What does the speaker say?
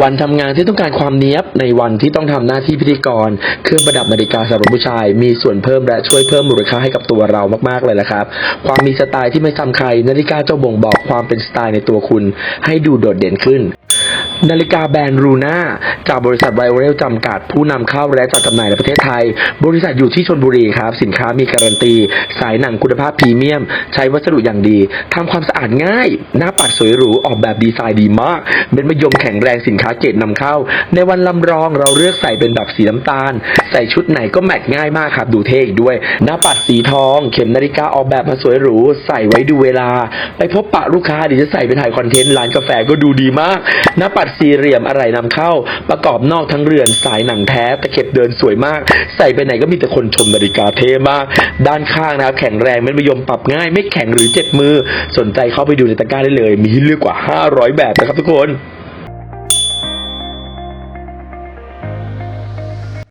วันทำงานที่ต้องการความเนี้ยบในวันที่ต้องทำหน้าที่พิธีกร เครื่องประดับนาฬิกาสำหรับผู้ชาย มีส่วนเพิ่มและช่วยเพิ่มมูลค่าให้กับตัวเรามากๆเลยละครับ ความมีสไตล์ที่ไม่ซ้ำใครนาฬิกาจะบ่งบอกความเป็นสไตล์ในตัวคุณ ให้ดูโดดเด่นขึ้น นาฬิกาแบรนด์รูน่าจากบริษัทไวโอเรลจำกัด ผู้นำเข้าและจัดจำหน่ายในประเทศไทย บริษัทอยู่ที่ชนบุรีครับ สินค้ามีการันตี สายหนังคุณภาพพรีเมียม ใช้วัสดุอย่างดีทำความสะอาดง่าย หน้าปัดสวยหรู ออกแบบดีไซน์ดีมาก เป็นมยมแข็งแรงสินค้าเกรดนำเข้า ในวันลำรองเราเลือกใส่เป็นแบบสีน้ำตาล ใส่ชุดไหนก็แมทง่ายมากครับ ดูเท่อีกด้วย หน้าปัดสีทอง เข็มนาฬิกาออกแบบมาสวยหรู ใส่ไว้ดูเวลา ไปพบปะลูกค้าเดี๋ยวจะใส่ไปถ่ายคอนเทนต์ร้านกาแฟก็ดูดีมาก หน้าปัดสี่เหลี่ยมอะไรนำเข้า ประกอบนอกทั้งเรือนสายหนังแท้ตะเข็บเดินสวยมาก ใส่ไปไหนก็มีแต่คนชมนาฬิกาเท่มาก ด้านข้างนะครับแข็งแรงไม่มะยมปรับง่าย ไม่แข็งหรือเจ็บมือ สนใจเข้าไปดูในตะกร้าได้เลย มีเลือกกว่า 500 แบบนะครับทุกคน